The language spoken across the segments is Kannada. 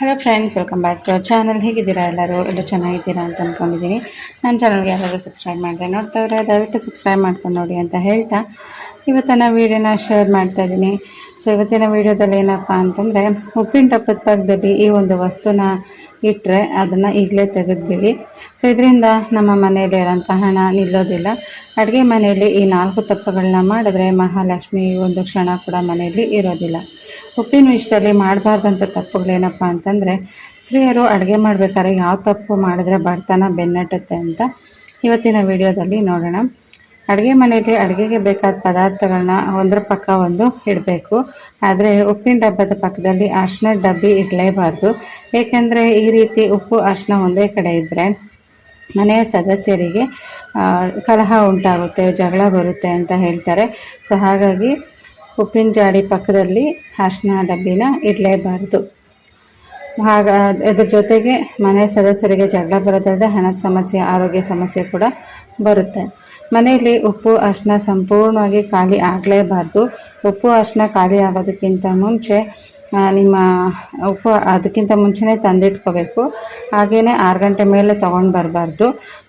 Hello friends welcome back to our channel ಹೇಗಿದ್ದೀರಾ ಎಲ್ಲರೂ? ಎಲ್ಲ ಚೆನ್ನಾಗಿದ್ದೀರಾ ಅಂತ ಅಂದ್ಕೊಂಡಿದ್ದೀನಿ ನನ್ನ ಚಾನಲ್ಗೆ ಯಾರಾದರೂ ಸಬ್ಸ್ಕ್ರೈಬ್ ಮಾಡಿದೆ ನೋಡ್ತಾ ಇದ್ರೆ ದಯವಿಟ್ಟು ಸಬ್ಸ್ಕ್ರೈಬ್ ಮಾಡ್ಕೊಂಡು ನೋಡಿ ಅಂತ ಹೇಳ್ತಾ. ಇವತ್ತಿನ ವೀಡಿಯೋನ ಶೇರ್ ಮಾಡ್ತಾ ಇದ್ದೀನಿ. ಸೊ ಇವತ್ತಿನ ವೀಡಿಯೋದಲ್ಲಿ ಏನಪ್ಪ ಅಂತಂದರೆ, ಉಪ್ಪಿನ ಟಪ್ಪದ ಪಕ್ಕದಲ್ಲಿ ಈ ಒಂದು ವಸ್ತುನ ಇಟ್ಟರೆ ಅದನ್ನು ಈಗಲೇ ತೆಗೆದುಬಿಡಿ. ಸೊ ಇದರಿಂದ ನಮ್ಮ ಮನೆಯಲ್ಲಿ ಇರೋಂಥ ಹಣ ನಿಲ್ಲೋದಿಲ್ಲ. ಅಡುಗೆ ಮನೆಯಲ್ಲಿ ಈ ನಾಲ್ಕು ತಪ್ಪುಗಳನ್ನ ಮಾಡಿದ್ರೆ ಮಹಾಲಕ್ಷ್ಮಿ ಒಂದು ಕ್ಷಣ ಕೂಡ ಮನೆಯಲ್ಲಿ ಇರೋದಿಲ್ಲ. ಉಪ್ಪಿನ ವಿಷಯದಲ್ಲಿ ಮಾಡಬಾರ್ದಂಥ ತಪ್ಪುಗಳೇನಪ್ಪ ಅಂತಂದರೆ, ಸ್ತ್ರೀಯರು ಅಡುಗೆ ಮಾಡಬೇಕಾದ್ರೆ ಯಾವ ತಪ್ಪು ಮಾಡಿದ್ರೆ ಬಡತನ ಬೆನ್ನಟ್ಟುತ್ತೆ ಅಂತ ಇವತ್ತಿನ ವಿಡಿಯೋದಲ್ಲಿ ನೋಡೋಣ. ಅಡುಗೆ ಮನೆಯಲ್ಲಿ ಅಡುಗೆಗೆ ಬೇಕಾದ ಪದಾರ್ಥಗಳನ್ನ ಒಂದರ ಪಕ್ಕ ಒಂದು ಇಡಬೇಕು. ಆದರೆ ಉಪ್ಪಿನ ಡಬ್ಬದ ಪಕ್ಕದಲ್ಲಿ ಅರ್ಶಿನ ಡಬ್ಬಿ ಇರಲೇಬಾರ್ದು ಏಕೆಂದರೆ ಈ ರೀತಿ ಉಪ್ಪು, ಅರ್ಶಿನ ಒಂದೇ ಕಡೆ ಇದ್ದರೆ ಮನೆಯ ಸದಸ್ಯರಿಗೆ ಕಲಹ ಉಂಟಾಗುತ್ತೆ, ಜಗಳ ಬರುತ್ತೆ ಅಂತ ಹೇಳ್ತಾರೆ. ಸೊ, ಹಾಗಾಗಿ ಉಪ್ಪಿನ ಜಾಡಿ ಪಕ್ಕದಲ್ಲಿ ಅರ್ಶಿನ ಡಬ್ಬಿನ ಇಡಲೇಬಾರ್ದು. ಹಾಗ, ಅದ್ರ ಜೊತೆಗೆ ಮನೆ ಸದಸ್ಯರಿಗೆ ಜಗಳ ಬರೋದಾದರೆ ಹಣದ ಸಮಸ್ಯೆ, ಆರೋಗ್ಯ ಸಮಸ್ಯೆ ಕೂಡ ಬರುತ್ತೆ. ಮನೆಯಲ್ಲಿ ಉಪ್ಪು, ಅರಿಶಿನ ಸಂಪೂರ್ಣವಾಗಿ ಖಾಲಿ ಆಗಲೇಬಾರ್ದು. ಉಪ್ಪು, ಅರಿಶಿನ ಖಾಲಿ ಆಗೋದಕ್ಕಿಂತ ಮುಂಚೆ ನಿಮ್ಮ ಉಪ್ಪು ಅದಕ್ಕಿಂತ ಮುಂಚೆನೇ ತಂದಿಟ್ಕೋಬೇಕು. ಹಾಗೆಯೇ ಆರು ಗಂಟೆ ಮೇಲೆ ತೊಗೊಂಡು ಬರಬಾರ್ದು.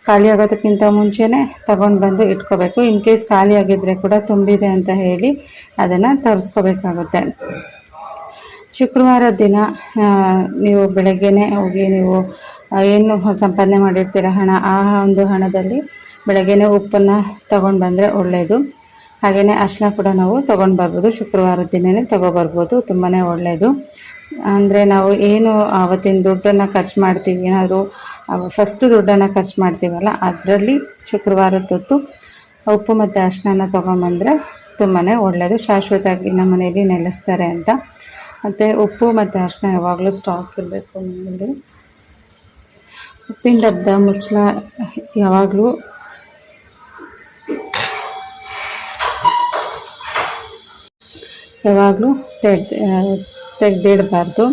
ಖಾಲಿ ಆಗೋದಕ್ಕಿಂತ ಮುಂಚೆನೇ ತೊಗೊಂಡು ಬಂದು ಇಟ್ಕೋಬೇಕು. ಇನ್ ಕೇಸ್ ಖಾಲಿ ಆಗಿದ್ದರೆ ಕೂಡ ತುಂಬಿದೆ ಅಂತ ಹೇಳಿ ಅದನ್ನು ತರಿಸ್ಕೋಬೇಕಾಗುತ್ತೆ. ಶುಕ್ರವಾರ ದಿನ ನೀವು ಬೆಳಗ್ಗೆನೇ ಹೋಗಿ ನೀವು ಏನು ಸಂಪಾದನೆ ಮಾಡಿರ್ತೀರ ಹಣ, ಆ ಒಂದು ಹಣದಲ್ಲಿ ಬೆಳಗ್ಗೆನೇ ಉಪ್ಪನ್ನು ತಗೊಂಡು ಬಂದರೆ ಒಳ್ಳೆಯದು ಹಾಗೆಯೇ ಅರ್ಶಿನ ಕೂಡ ನಾವು ತೊಗೊಂಡು ಬರ್ಬೋದು. ಶುಕ್ರವಾರದ ದಿನವೇ ತೊಗೊಬರ್ಬೋದು. ತುಂಬಾ ಒಳ್ಳೆಯದು ಅಂದರೆ ನಾವು ಏನು ಆವತ್ತಿನ ದುಡ್ಡನ್ನು ಖರ್ಚು ಮಾಡ್ತೀವಿ, ಏನಾದರೂ ಫಸ್ಟ್ ದುಡ್ಡನ್ನು ಖರ್ಚು ಮಾಡ್ತೀವಲ್ಲ, ಅದರಲ್ಲಿ ಶುಕ್ರವಾರದ ಹೊತ್ತು ಉಪ್ಪು ಮತ್ತು ಅರ್ಶಿನ ತೊಗೊಂಬಂದರೆ ತುಂಬಾ ಒಳ್ಳೆಯದು ಶಾಶ್ವತವಾಗಿ ನಮ್ಮ ಮನೆಯಲ್ಲಿ ನೆಲೆಸ್ತಾರೆ ಅಂತ. ಮತ್ತು ಉಪ್ಪು ಮತ್ತು ಅರ್ಶಿನ ಯಾವಾಗಲೂ ಸ್ಟಾಕ್ ಇರಬೇಕು ಅಂದರೆ ಉಪ್ಪಿನ ಡಬ್ಬದ ಮುಚ್ಚಳ ಯಾವಾಗಲೂ ಯಾವಾಗಲೂ ತೆಗ್ದು ತೆಗೆದಿಡಬಾರ್ದು.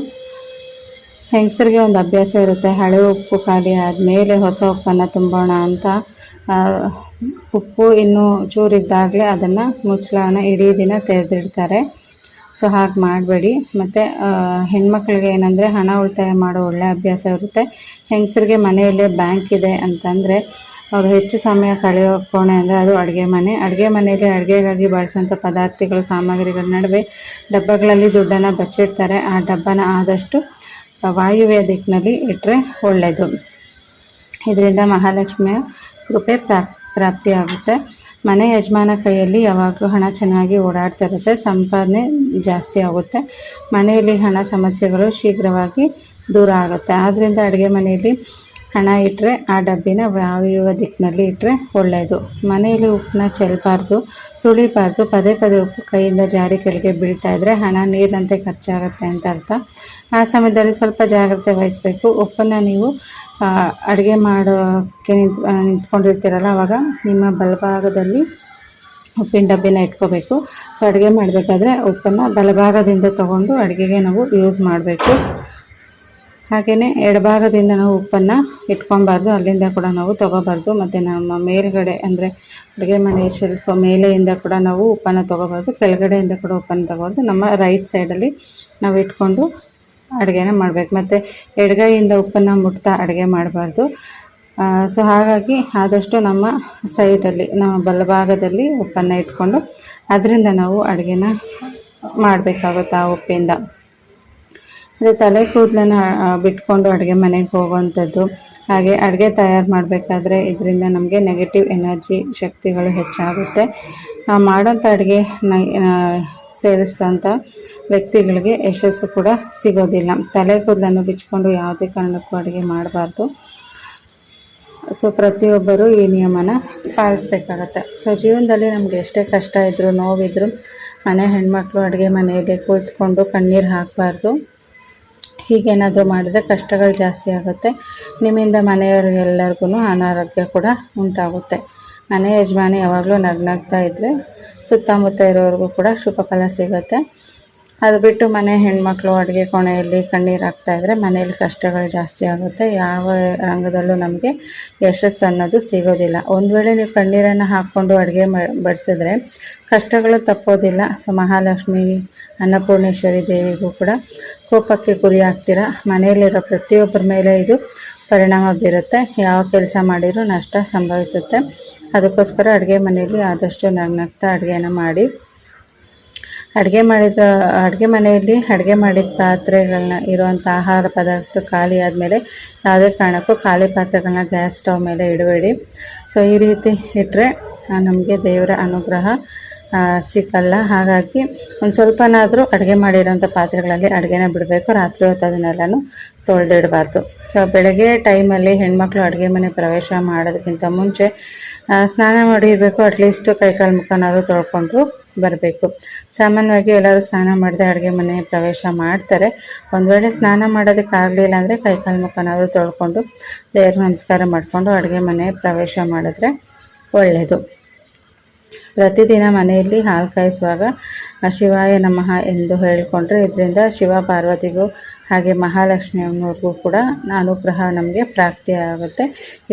ಹೆಂಗಸರಿಗೆ ಒಂದು ಅಭ್ಯಾಸ ಇರುತ್ತೆ, ಹಳೆ ಉಪ್ಪು ಖಾಲಿ ಆದಮೇಲೆ ಹೊಸ ಉಪ್ಪನ್ನು ತುಂಬೋಣ ಅಂತ. ಉಪ್ಪು ಇನ್ನೂ ಚೂರಿದ್ದಾಗಲೇ ಅದನ್ನು ಮುಚ್ಚಳನ ಇಡೀ ದಿನ ತೆರೆದಿಡ್ತಾರೆ ಸೊ, ಹಾಗೆ ಮಾಡಬೇಡಿ. ಮತ್ತು ಹೆಣ್ಮಕ್ಳಿಗೆ ಏನಂದರೆ ಹಣ ಉಳಿತಾಯ ಮಾಡೋ ಒಳ್ಳೆಯ ಅಭ್ಯಾಸ ಇರುತ್ತೆ. ಹೆಂಗಸರಿಗೆ ಮನೆಯಲ್ಲೇ ಬ್ಯಾಂಕ್ ಇದೆ ಅಂತಂದರೆ ಅವರು ಹೆಚ್ಚು ಸಮಯ ಕಳೆಯೋ ಕೋಣೆ ಅಂದರೆ ಅದು ಅಡುಗೆ ಮನೆ. ಅಡುಗೆ ಮನೆಯಲ್ಲಿ ಅಡುಗೆಗಾಗಿ ಬಳಸುವಂಥ ಪದಾರ್ಥಗಳು, ಸಾಮಗ್ರಿಗಳ ನಡುವೆ ಡಬ್ಬಗಳಲ್ಲಿ ದುಡ್ಡನ್ನು ಬಚ್ಚಿಡ್ತಾರೆ. ಆ ಡಬ್ಬನ ಆದಷ್ಟು ವಾಯುವ್ಯ ದಿಕ್ಕಿನಲ್ಲಿ ಇಟ್ಟರೆ ಒಳ್ಳೆಯದು ಇದರಿಂದ ಮಹಾಲಕ್ಷ್ಮಿಯ ಕೃಪೆ ಪ್ರಾಪ್ ಪ್ರಾಪ್ತಿಯಾಗುತ್ತೆ. ಮನೆ ಯಜಮಾನ ಕೈಯಲ್ಲಿ ಯಾವಾಗಲೂ ಹಣ ಚೆನ್ನಾಗಿ ಓಡಾಡ್ತಾ ಇರುತ್ತೆ ಸಂಪಾದನೆ ಜಾಸ್ತಿ ಆಗುತ್ತೆ. ಮನೆಯಲ್ಲಿ ಹಣ ಸಮಸ್ಯೆಗಳು ಶೀಘ್ರವಾಗಿ ದೂರ ಆಗುತ್ತೆ. ಆದ್ದರಿಂದ ಅಡುಗೆ ಮನೆಯಲ್ಲಿ ಹಣ ಇಟ್ಟರೆ ಆ ಡಬ್ಬಿನ ವಾಯುವ ದಿಕ್ಕಿನಲ್ಲಿ ಇಟ್ಟರೆ ಒಳ್ಳೆಯದು ಮನೆಯಲ್ಲಿ ಉಪ್ಪನ್ನ ಚೆಲ್ಲಬಾರ್ದು ತುಳಿಬಾರ್ದು, ಪದೇ ಪದೇ ಉಪ್ಪು ಕೈಯಿಂದ ಜಾರಿ ಕೆಳಗೆ ಬೀಳ್ತಾ ಇದ್ದರೆ ಹಣ ನೀರಿನಂತೆ ಖರ್ಚಾಗುತ್ತೆ ಅಂತ ಅರ್ಥ. ಆ ಸಮಯದಲ್ಲಿ ಸ್ವಲ್ಪ ಜಾಗ್ರತೆ ವಹಿಸಬೇಕು. ಉಪ್ಪನ್ನು ನೀವು ಅಡುಗೆ ಮಾಡೋಕ್ಕೆ ನಿಂತ್ ನಿಂತ್ಕೊಂಡಿರ್ತೀರಲ್ಲ ಆವಾಗ ನಿಮ್ಮ ಬಲಭಾಗದಲ್ಲಿ ಉಪ್ಪಿನ ಡಬ್ಬಿನ ಇಟ್ಕೋಬೇಕು. ಸೊ, ಅಡುಗೆ ಮಾಡಬೇಕಾದ್ರೆ ಉಪ್ಪನ್ನು ಬಲಭಾಗದಿಂದ ತೊಗೊಂಡು ಅಡುಗೆಗೆ ನಾವು ಯೂಸ್ ಮಾಡಬೇಕು. ಹಾಗೆಯೇ ಎಡಭಾಗದಿಂದ ನಾವು ಉಪ್ಪನ್ನು ಇಟ್ಕೊಬಾರ್ದು ಅಲ್ಲಿಂದ ಕೂಡ ನಾವು ತೊಗೋಬಾರ್ದು, ಮತ್ತು ನಮ್ಮ ಮೇಲುಗಡೆ ಅಂದರೆ ಅಡುಗೆ ಮನೆ ಶೆಲ್ಫ್ ಮೇಲೆಯಿಂದ ಕೂಡ ನಾವು ಉಪ್ಪನ್ನು ತೊಗೋಬಾರ್ದು, ಕೆಳಗಡೆಯಿಂದ ಕೂಡ ಉಪ್ಪನ್ನು ತೊಗೋಬಾರ್ದು. ನಮ್ಮ ರೈಟ್ ಸೈಡಲ್ಲಿ ನಾವು ಇಟ್ಕೊಂಡು ಅಡುಗೆನ ಮಾಡಬೇಕು. ಮತ್ತು ಎಡಗೈಯಿಂದ ಉಪ್ಪನ್ನು ಮುಟ್ತಾ ಅಡುಗೆ ಮಾಡಬಾರ್ದು. ಸೊ ಹಾಗಾಗಿ ಆದಷ್ಟು ನಮ್ಮ ಸೈಡಲ್ಲಿ ನಮ್ಮ ಬಲಭಾಗದಲ್ಲಿ ಉಪ್ಪನ್ನು ಇಟ್ಕೊಂಡು, ಅದರಿಂದ ನಾವು ಅಡುಗೆನ ಮಾಡಬೇಕಾಗುತ್ತೆ ಆ ಉಪ್ಪಿಂದ. ಮತ್ತು ತಲೆ ಕೂದಲನ್ನ ಬಿಟ್ಕೊಂಡು ಅಡುಗೆ ಮನೆಗೆ ಹೋಗುವಂಥದ್ದು. ಹಾಗೆ ಅಡುಗೆ ತಯಾರು ಮಾಡಬೇಕಾದ್ರೆ ಇದರಿಂದ ನಮಗೆ ನೆಗೆಟಿವ್ ಎನರ್ಜಿ ಶಕ್ತಿಗಳು ಹೆಚ್ಚಾಗುತ್ತೆ. ನಾವು ಮಾಡೋಂಥ ಅಡುಗೆ ಸೇರಿಸಿದಂಥ ವ್ಯಕ್ತಿಗಳಿಗೆ ಯಶಸ್ಸು ಕೂಡ ಸಿಗೋದಿಲ್ಲ. ತಲೆ ಕೂದಲನ್ನು ಬಿಚ್ಚಿಕೊಂಡು ಯಾವುದೇ ಕಾರಣಕ್ಕೂ ಅಡುಗೆ ಮಾಡಬಾರ್ದು. ಸೊ, ಪ್ರತಿಯೊಬ್ಬರು ಈ ನಿಯಮನ ಪಾಲಿಸ್ಬೇಕಾಗತ್ತೆ. ಸೊ, ಜೀವನದಲ್ಲಿ ನಮಗೆ ಎಷ್ಟೇ ಕಷ್ಟ ಇದ್ದರೂ ನೋವಿದ್ರೂ, ಮನೆ ಹೆಣ್ಮಕ್ಳು ಅಡುಗೆ ಮನೆಯಲ್ಲಿ ಕೂತ್ಕೊಂಡು ಕಣ್ಣೀರು ಹಾಕಬಾರ್ದು. ಹೀಗೇನಾದರೂ ಮಾಡಿದರೆ ಕಷ್ಟಗಳು ಜಾಸ್ತಿ ಆಗುತ್ತೆ. ನಿಮ್ಮಿಂದ ಮನೆಯವರಿಗೆಲ್ಲರಿಗೂ ಅನಾರೋಗ್ಯ ಕೂಡ ಉಂಟಾಗುತ್ತೆ. ಮನೆ ಯಜಮಾನಿ ಯಾವಾಗಲೂ ನಗ್ನಗ್ತಾ ಇದ್ದರೆ ಸುತ್ತಮುತ್ತ ಇರೋರಿಗೂ ಕೂಡ ಶುಭ ಫಲ ಸಿಗುತ್ತೆ. ಅದು ಬಿಟ್ಟು ಮನೆ ಹೆಣ್ಮಕ್ಳು ಅಡುಗೆ ಕೋಣೆಯಲ್ಲಿ ಕಣ್ಣೀರು ಹಾಕ್ತಾಯಿದ್ರೆ ಮನೇಲಿ ಕಷ್ಟಗಳು ಜಾಸ್ತಿ ಆಗುತ್ತೆ. ಯಾವ ರಂಗದಲ್ಲೂ ನಮಗೆ ಯಶಸ್ಸು ಅನ್ನೋದು ಸಿಗೋದಿಲ್ಲ. ಒಂದು ವೇಳೆ ನೀವು ಕಣ್ಣೀರನ್ನು ಹಾಕ್ಕೊಂಡು ಅಡುಗೆ ಬಡಿಸಿದ್ರೆ ಕಷ್ಟಗಳು ತಪ್ಪೋದಿಲ್ಲ. ಸೊ ಮಹಾಲಕ್ಷ್ಮಿ, ಅನ್ನಪೂರ್ಣೇಶ್ವರಿ ದೇವಿಗೂ ಕೂಡ ಕೋಪಕ್ಕೆ ಗುರಿ ಆಗ್ತೀರ? ಮನೆಯಲ್ಲಿರೋ ಪ್ರತಿಯೊಬ್ಬರ ಮೇಲೆ ಇದು ಪರಿಣಾಮ ಬೀರುತ್ತೆ. ಯಾವ ಕೆಲಸ ಮಾಡಿದರೂ ನಷ್ಟ ಸಂಭವಿಸುತ್ತೆ. ಅದಕ್ಕೋಸ್ಕರ ಅಡುಗೆ ಮನೆಯಲ್ಲಿ ಆದಷ್ಟು ನಗ್ನಗ್ತಾ ಅಡುಗೆನ ಮಾಡಿ ಅಡುಗೆ ಮಾಡಿದ, ಅಡುಗೆ ಮನೆಯಲ್ಲಿ ಅಡುಗೆ ಮಾಡಿದ ಪಾತ್ರೆಗಳನ್ನ ಇರುವಂಥ ಆಹಾರ ಪದಾರ್ಥ ಖಾಲಿ ಆದಮೇಲೆ ಯಾವುದೇ ಕಾರಣಕ್ಕೂ ಖಾಲಿ ಪಾತ್ರೆಗಳನ್ನ ಗ್ಯಾಸ್ ಸ್ಟವ್ ಮೇಲೆ ಇಡಬೇಡಿ. ಸೊ ಈ ರೀತಿ ಇಟ್ಟರೆ ನಮಗೆ ದೇವರ ಅನುಗ್ರಹ ಸಿಕ್ಕಲ್ಲ ಹಾಗಾಗಿ ಒಂದು ಸ್ವಲ್ಪನಾದರೂ ಅಡುಗೆ ಮಾಡಿರೋಂಥ ಪಾತ್ರೆಗಳಲ್ಲಿ ಅಡುಗೆನ ಬಿಡಬೇಕು. ರಾತ್ರಿ ಹೊತ್ತು ಅದನ್ನೆಲ್ಲನೂ ತೊಳೆದಿಡಬಾರ್ದು. ಸೊ ಬೆಳಗ್ಗೆ ಟೈಮಲ್ಲಿ ಹೆಣ್ಮಕ್ಳು ಅಡುಗೆ ಮನೆ ಪ್ರವೇಶ ಮಾಡೋದಕ್ಕಿಂತ ಮುಂಚೆ ಸ್ನಾನ ಮಾಡಿರಬೇಕು ಅಟ್ಲೀಸ್ಟ್ ಕೈಕಾಲು ಮುಖನಾದರೂ ತೊಳ್ಕೊಂಡು ಬರಬೇಕು. ಸಾಮಾನ್ಯವಾಗಿ ಎಲ್ಲರೂ ಸ್ನಾನ ಮಾಡದೆ ಅಡುಗೆ ಮನೆ ಪ್ರವೇಶ ಮಾಡ್ತಾರೆ. ಒಂದು ವೇಳೆ ಸ್ನಾನ ಮಾಡೋದಕ್ಕಾಗಲಿಲ್ಲ ಅಂದರೆ ಕೈಕಾಲು ಮುಖನಾದರೂ ತೊಳ್ಕೊಂಡು ದೇವ್ರ ನಮಸ್ಕಾರ ಮಾಡಿಕೊಂಡು ಅಡುಗೆ ಮನೆ ಪ್ರವೇಶ ಮಾಡಿದ್ರೆ ಒಳ್ಳೆಯದು ಪ್ರತಿದಿನ ಮನೆಯಲ್ಲಿ ಹಾಲು ಕಾಯಿಸುವಾಗ ಶಿವಾಯ ನಮಃ ಎಂದು ಹೇಳಿಕೊಂಡ್ರೆ ಇದರಿಂದ ಶಿವ ಪಾರ್ವತಿಗೂ ಹಾಗೆ ಮಹಾಲಕ್ಷ್ಮಿ ಅನ್ನೋರಿಗೂ ಕೂಡ ಅನುಗ್ರಹ ನಮಗೆ ಪ್ರಾಪ್ತಿ ಆಗುತ್ತೆ.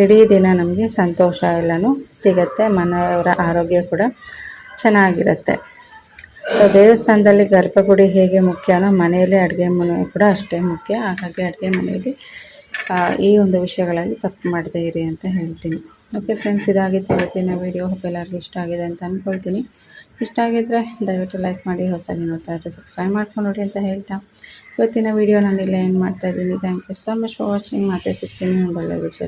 ಇಡೀ ದಿನ ನಮಗೆ ಸಂತೋಷ ಎಲ್ಲನೂ ಸಿಗುತ್ತೆ, ಮನೆಯವರ ಆರೋಗ್ಯ ಕೂಡ ಚೆನ್ನಾಗಿರುತ್ತೆ. ದೇವಸ್ಥಾನದಲ್ಲಿ ಗರ್ಭಗುಡಿ ಹೇಗೆ ಮುಖ್ಯನೋ ಮನೆಯಲ್ಲಿ ಅಡುಗೆ ಮನೆ ಕೂಡ ಅಷ್ಟೇ ಮುಖ್ಯ. ಹಾಗಾಗಿ ಅಡುಗೆ ಮನೆಯಲ್ಲಿ ಈ ಒಂದು ವಿಷಯಗಳಲ್ಲಿ ತಪ್ಪು ಮಾಡದೇ ಇರಿ ಅಂತ ಹೇಳ್ತೀನಿ. ಓಕೆ ಫ್ರೆಂಡ್ಸ್ ಇದಾಗಿತ್ತು ಇವತ್ತಿನ ವೀಡಿಯೋ. ಹೋಪ್ ಎಲ್ಲರಿಗೂ ಇಷ್ಟ ಆಗಿದೆ ಅಂತ ಅಂದ್ಕೊಳ್ತೀನಿ ಇಷ್ಟ ಆಗಿದ್ದರೆ ದಯವಿಟ್ಟು ಲೈಕ್ ಮಾಡಿ, ಹೊಸದಾಗಿ ನೋಡ್ತಾ ಇದ್ದರೆ ಸಬ್ಸ್ಕ್ರೈಬ್ ಮಾಡ್ಕೊಂಡು ನೋಡಿ ಅಂತ ಹೇಳ್ತಾ. ಇವತ್ತಿನ ವೀಡಿಯೋ ನಾನು ಇಲ್ಲೇ ಏನು ಮಾಡ್ತಾಯಿದ್ದೀನಿ thank you so much for watching ಮತ್ತೆ ಸಿಗ್ತೀನಿ. ಒಳ್ಳೆ ವಿಷಯ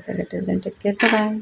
ಟೇಕ್ ಕೇರ್ ಬಾಯ್